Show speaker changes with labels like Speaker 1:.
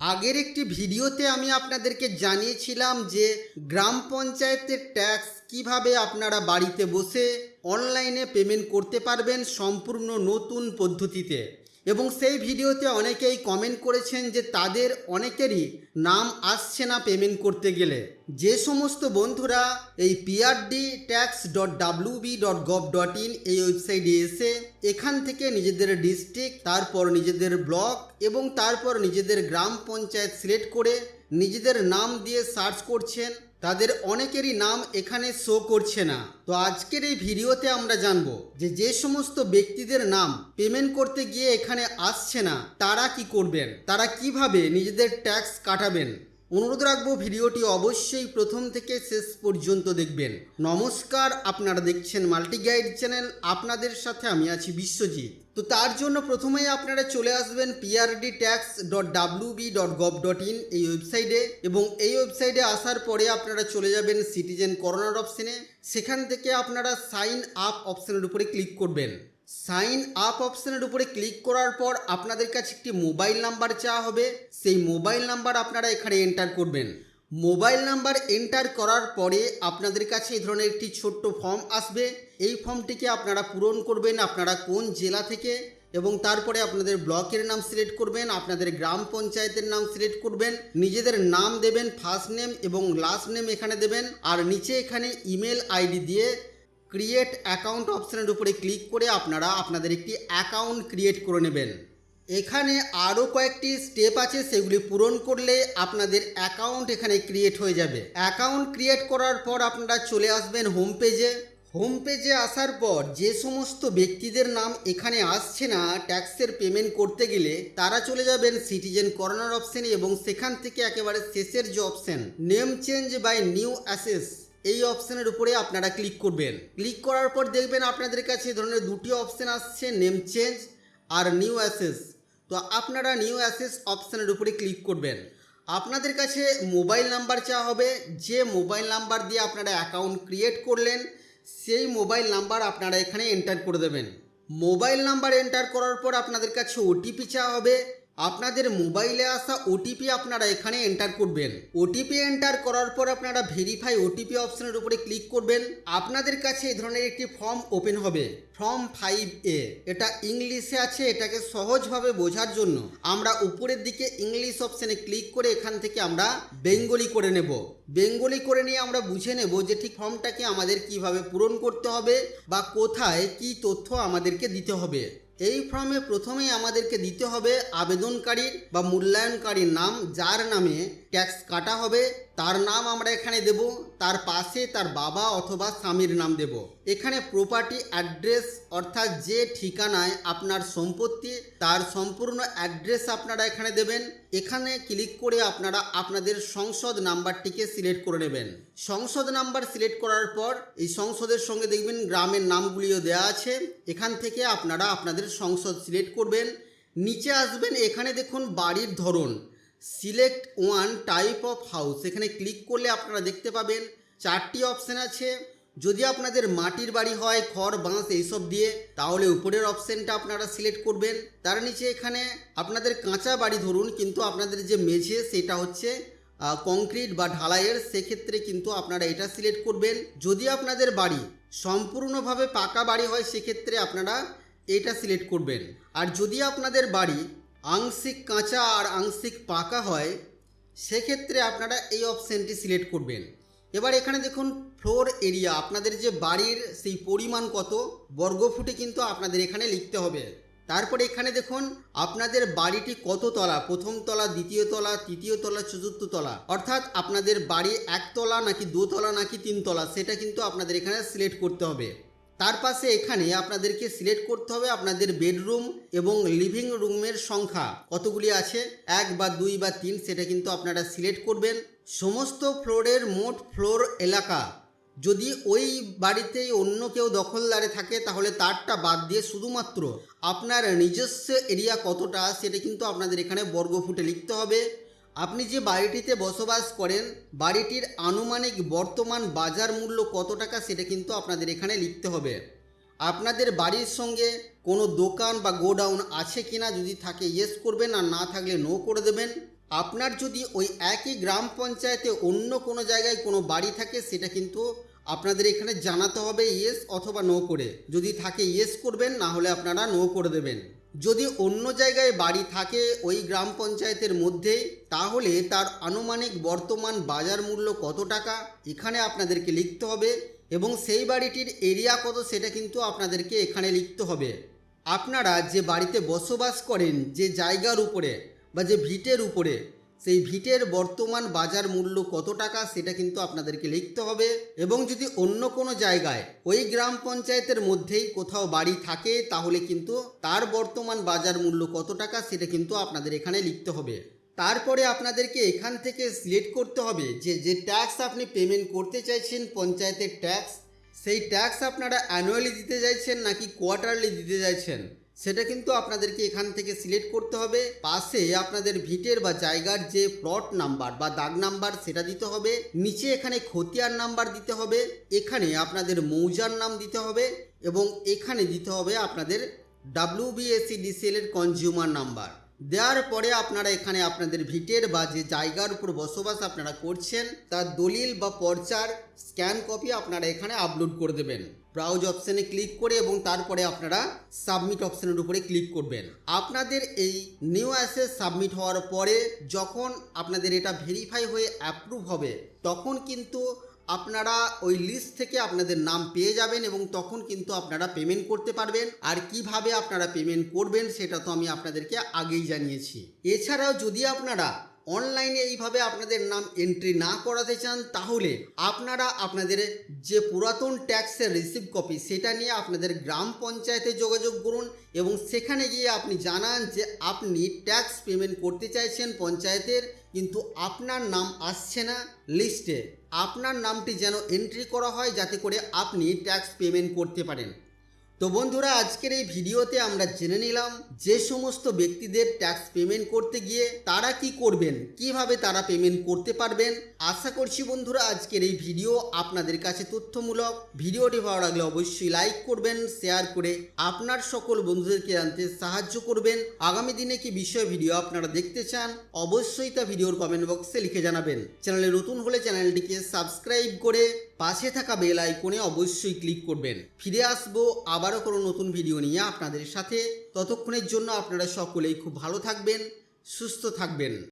Speaker 1: আগের একটি ভিডিওতে আমি আপনাদেরকে জানিয়েছিলাম যে গ্রাম পঞ্চায়েতের ট্যাক্স কীভাবে আপনারা বাড়িতে বসে অনলাইনে পেমেন্ট করতে পারবেন সম্পূর্ণ নতুন পদ্ধতিতে। এবং সেই ভিডিওতে অনেকেই কমেন্ট করেছেন যে তাদের অনেকেরই নাম আসছে না পেমেন্ট করতে গেলে। যে সমস্ত বন্ধুরা এই PRD tax dot WB dot gov dot in এই ওয়েবসাইটে এসে এখান থেকে নিজেদের ডিস্ট্রিক্ট তারপর নিজেদের ব্লক এবং তারপর নিজেদের গ্রাম পঞ্চায়েত সিলেক্ট করে নিজেদের নাম দিয়ে সার্চ করছেন। তাদের অনেকেরই নাম এখানে শো করছে না। তো আজকের এই ভিডিওতে আমরা জানব যে যে সমস্ত ব্যক্তিদের নাম পেমেন্ট করতে গিয়ে এখানে আসছে না, তারা কি করবেন? তারা কীভাবে নিজেদের ট্যাক্স কাটাবেন? অনুরোধ রাখব ভিডিওটি অবশ্যই প্রথম থেকে শেষ পর্যন্ত দেখবেন। নমস্কার, আপনারা দেখছেন মাল্টি গাইড চ্যানেল, আপনাদের সাথে আমি আছি বিশ্বজিৎ। তো তার জন্য প্রথমেই আপনারা চলে আসবেন PRD tax dot WB dot gov dot in এই ওয়েবসাইটে এবং এই ওয়েবসাইটে আসার পরে আপনারা চলে যাবেন সিটিজেন করোনার অপশনে সেখান থেকে আপনারা সাইন আপ অপশনের উপরে ক্লিক করবেন। সাইন আপ অপশনের উপরে ক্লিক করার পর আপনাদের কাছে একটি মোবাইল নাম্বার চাওয়া হবে। সেই মোবাইল নাম্বার আপনারা এখানে এন্টার করবেন। মোবাইল নাম্বার এন্টার করার পরে আপনাদের কাছে এই ধরনের একটি ছোট্ট ফর্ম আসবে। এই ফর্মটিকে আপনারা পূরণ করবেন আপনারা কোন জেলা থেকে এবং তারপরে আপনাদের ব্লকের নাম সিলেক্ট করবেন, আপনাদের গ্রাম পঞ্চায়েতের নাম সিলেক্ট করবেন, নিজেদের নাম দেবেন ফার্স্ট নেম এবং লাস্ট নেম এখানে দেবেন, আর নিচে এখানে ইমেল আইডি দিয়ে ক্রিয়েট অ্যাকাউন্ট অপশানের উপরে ক্লিক করে আপনারা আপনাদের একটি অ্যাকাউন্ট ক্রিয়েট করে নেবেন। এখানে আরও কয়েকটি স্টেপ আছে, সেগুলি পূরণ করলে আপনাদের অ্যাকাউন্ট এখানে ক্রিয়েট হয়ে যাবে। অ্যাকাউন্ট ক্রিয়েট করার পর আপনারা চলে আসবেন হোম পেজে হোম পেজে আসার পর যে সমস্ত ব্যক্তিদের নাম এখানে আসছে না ট্যাক্সের পেমেন্ট করতে গেলে, তারা চলে যাবেন সিটিজেন কর্নার অপশানে এবং সেখান থেকে একেবারে শেষের যে option name change by new access এই অপশানের উপরে আপনারা ক্লিক করবেন। ক্লিক করার পর দেখবেন আপনাদের কাছে এই ধরনের দুটি অপশান আসছে, নেম চেঞ্জ আর নিউ অ্যাসেস। তো আপনারা নিউ অ্যাসেস অপশানের উপরে ক্লিক করবেন। আপনাদের কাছে মোবাইল নাম্বার চাওয়া হবে। যে মোবাইল নাম্বার দিয়ে আপনারা অ্যাকাউন্ট ক্রিয়েট করলেন, সেই মোবাইল নাম্বার আপনারা এখানে এন্টার করে দেবেন। মোবাইল নাম্বার এন্টার করার পর আপনাদের কাছে ওটিপি চাওয়া হবে। আপনাদের মোবাইলে আসা ওটিপি আপনারা এখানে এন্টার করবেন। ওটিপি এন্টার করার পর আপনারা ভেরিফাই ওটিপি অপশনের উপরে ক্লিক করবেন। আপনাদের কাছে এই ধরনের একটি ফর্ম ওপেন হবে। ফর্ম ফাইভ এ এটা ইংলিশে আছে, এটাকে সহজভাবে বোঝার জন্য। আমরা উপরের দিকে ইংলিশ অপশনে ক্লিক করে এখান থেকে আমরা বেঙ্গলি করে নেব। বেঙ্গলি করে নিয়ে আমরা বুঝে নেব যে ঠিক ফর্মটাকে আমাদের কীভাবে পূরণ করতে হবে বা কোথায় কি তথ্য আমাদেরকে দিতে হবে। এই ফর্মে প্রথমেই আমাদেরকে দিতে হবে আবেদনকারীর বা মূল্যায়নকারীর নাম, যার নামে ট্যাক্স কাটা হবে। তার নাম আমরা এখানে দেব, তার পাশে তার বাবা অথবা স্বামীর নাম দেব। এখানে প্রপার্টি অ্যাড্রেস অর্থাৎ যে ঠিকানায় আপনার সম্পত্তি, তার সম্পূর্ণ অ্যাড্রেস আপনারা এখানে দেবেন। এখানে ক্লিক করে আপনারা আপনাদের সংসদ নাম্বারটিকে সিলেক্ট করে নেবেন। সংসদ নাম্বার সিলেক্ট করার পর এই সংসদের সঙ্গে দেখবেন গ্রামের নামগুলিও দেওয়া আছে। এখান থেকে আপনারা আপনাদের সংসদ সিলেক্ট করবেন। নিচে আসবেন, এখানে দেখুন বাড়ির ধরন। Select one type of house এখানে ক্লিক করলে আপনারা দেখতে পাবেন, চারটি অপশান আছে। যদি আপনাদের মাটির বাড়ি হয়, খড়, বাঁশ এইসব দিয়ে, তাহলে উপরের অপশানটা আপনারা সিলেক্ট করবেন। তার নিচে এখানে আপনাদের কাঁচা বাড়ি ধরুন, কিন্তু আপনাদের যে মেঝে, সেটা হচ্ছে কংক্রিট বা ঢালাইয়ের, সেক্ষেত্রে কিন্তু আপনারা এটা সিলেক্ট করবেন। যদি আপনাদের বাড়ি সম্পূর্ণভাবে পাকা বাড়ি হয়, সেক্ষেত্রে আপনারা এটা সিলেক্ট করবেন। আর যদি আপনাদের বাড়ি আংশিক কাঁচা আর আংশিক পাকা হয়, সেক্ষেত্রে আপনারা এই অপশানটি সিলেক্ট করবেন। এবার এখানে দেখুন ফ্লোর এরিয়া আপনাদের যে বাড়ির সেই পরিমাণ কত বর্গফুটে কিন্তু আপনাদের এখানে লিখতে হবে। তারপরে এখানে দেখুন, আপনাদের বাড়িটি কত তলা, প্রথম তলা, দ্বিতীয় তলা, তৃতীয় তলা, চতুর্থ তলা? অর্থাৎ আপনাদের বাড়ি একতলা নাকি দোতলা নাকি তিনতলা সেটা কিন্তু আপনাদের এখানে সিলেক্ট করতে হবে। তার পাশে এখানে আপনাদেরকে সিলেক্ট করতে হবে আপনাদের বেডরুম এবং লিভিং রুমের সংখ্যা। কতগুলি আছে? এক বা দুই বা তিন, সেটা কিন্তু আপনারা সিলেক্ট করবেন। সমস্ত ফ্লোরের মোট ফ্লোর এলাকা। যদি ওই বাড়িতেই অন্য কেউ দখলদারে থাকে, তাহলে তারটা বাদ দিয়ে শুধুমাত্র আপনার নিজস্ব এরিয়া কতটা, সেটা কিন্তু আপনাদের এখানে বর্গফুটে লিখতে হবে। আপনি যে বাড়িটিতে বসবাস করেন, বাড়িটির আনুমানিক বর্তমান বাজার মূল্য কত টাকা সেটা কিন্তু আপনাদের এখানে লিখতে হবে। আপনাদের বাড়ির সঙ্গে কোনো দোকান বা গোডাউন আছে কিনা যদি থাকে ইয়েস করবেন, আর না থাকলে নো করে দেবেন। আপনার যদি ওই একই গ্রাম পঞ্চায়েতে অন্য কোনো জায়গায় কোনো বাড়ি থাকে, সেটা কিন্তু আপনাদের এখানে জানাতে হবে ইয়েস অথবা নো করে। যদি থাকে ইয়েস করবেন, না হলে আপনারা নো করে দেবেন। যদি অন্য জায়গায় বাড়ি থাকে ওই গ্রাম পঞ্চায়েতের মধ্যেই, তাহলে তার আনুমানিক বর্তমান বাজার মূল্য কত টাকা? এখানে আপনাদেরকে লিখতে হবে এবং সেই বাড়িটির এরিয়া কত সেটা কিন্তু আপনাদেরকে এখানে লিখতে হবে। আপনারা যে বাড়িতে বসবাস করেন, যে জায়গার উপরে বা যে ভিটের উপরে সেই ভিটের বর্তমান বাজার মূল্য কত টাকা সেটা কিন্তু আপনাদেরকে লিখতে হবে। এবং যদি অন্য কোনো জায়গায় ওই গ্রাম পঞ্চায়েতের মধ্যেই কোথাও বাড়ি থাকে, তাহলে কিন্তু তার বর্তমান বাজার মূল্য কত টাকা সেটা কিন্তু আপনাদের এখানে লিখতে হবে। তারপরে আপনাদেরকে এখান থেকে সিলেক্ট করতে হবে যে যে ট্যাক্স আপনি পেমেন্ট করতে চাইছেন, পঞ্চায়েতের ট্যাক্স সেই ট্যাক্স আপনারা অ্যানুয়ালি দিতে চাইছেন নাকি কোয়ার্টারলি দিতে চাইছেন? সেটা কিন্তু আপনাদেরকে এখান থেকে সিলেক্ট করতে হবে। পাশে আপনাদের ভিটের বা জায়গার যে প্লট নাম্বার বা দাগ নাম্বার সেটা দিতে হবে। নিচে এখানে খতিয়ার নাম্বার দিতে হবে। এখানে আপনাদের মৌজার নাম দিতে হবে এবং এখানে দিতে হবে আপনাদের ডাব্লিউবিএসসি ডিসিএল এর কনজিউমার নাম্বার দেওয়ার পরে আপনারা এখানে আপনাদের ভিটের বা যে জায়গার উপর বসবাস আপনারা করছেন, তার দলিল বা পর্চার, স্ক্যান কপি আপনারা এখানে আপলোড করে দেবেন। ব্রাউজ অপশানে ক্লিক করে এবং তারপরে আপনারা সাবমিট অপশানের উপরে ক্লিক করবেন। আপনাদের এই নিউ অ্যাসেস সাবমিট হওয়ার পরে যখন আপনাদের এটা ভেরিফাই হয়ে অ্যাপ্রুভ হবে, তখন কিন্তু আপনারা ওই লিস্ট থেকে আপনাদের নাম পেয়ে যাবেন এবং তখন কিন্তু আপনারা পেমেন্ট করতে পারবেন। আর কীভাবে আপনারা পেমেন্ট করবেন সেটা তো আমি আপনাদেরকে আগেই জানিয়েছি। এছাড়াও যদি আপনারা অনলাইনে এইভাবে আপনাদের নাম এন্ট্রি না করাতে চান, তাহলে আপনারা আপনাদের যে পুরাতন ট্যাক্সের রিসিভ কপি সেটা নিয়ে আপনাদের গ্রাম পঞ্চায়েতে যোগাযোগ করুন এবং সেখানে গিয়ে আপনি জানান যে আপনি ট্যাক্স পেমেন্ট করতে চাইছেন পঞ্চায়েতের কিন্তু আপনার নাম আসছে না লিস্টে আপনার নামটি যেন এন্ট্রি করা হয় যাতে করে আপনি ট্যাক্স পেমেন্ট করতে পারেন। তো বন্ধুরা, আজকের এই ভিডিওতে আমরা জেনে নিলাম যে সমস্ত ব্যক্তিদের ট্যাক্স পেমেন্ট করতে গিয়ে তারা কি করবেন, কীভাবে তারা পেমেন্ট করতে পারবেন। আশা করছি বন্ধুরা, আজকের এই ভিডিও আপনাদের কাছে তথ্যমূলক। ভিডিওটি ভালো লাগলে অবশ্যই লাইক করবেন শেয়ার করে আপনার সকল বন্ধুদেরকে জানতে সাহায্য করবেন। আগামী দিনে কি বিষয় ভিডিও আপনারা দেখতে চান, অবশ্যই তা ভিডিওর কমেন্ট বক্সে লিখে জানাবেন। চ্যানেলে নতুন হলে চ্যানেলটিকে সাবস্ক্রাইব করে পাশে থাকা বেল আইকনে অবশ্যই ক্লিক করবেন। ফিরে আসব আবারও কোনো নতুন ভিডিও নিয়ে আপনাদের সাথে। ততক্ষণের জন্য আপনারা সকলেই খুব ভালো থাকবেন, সুস্থ থাকবেন।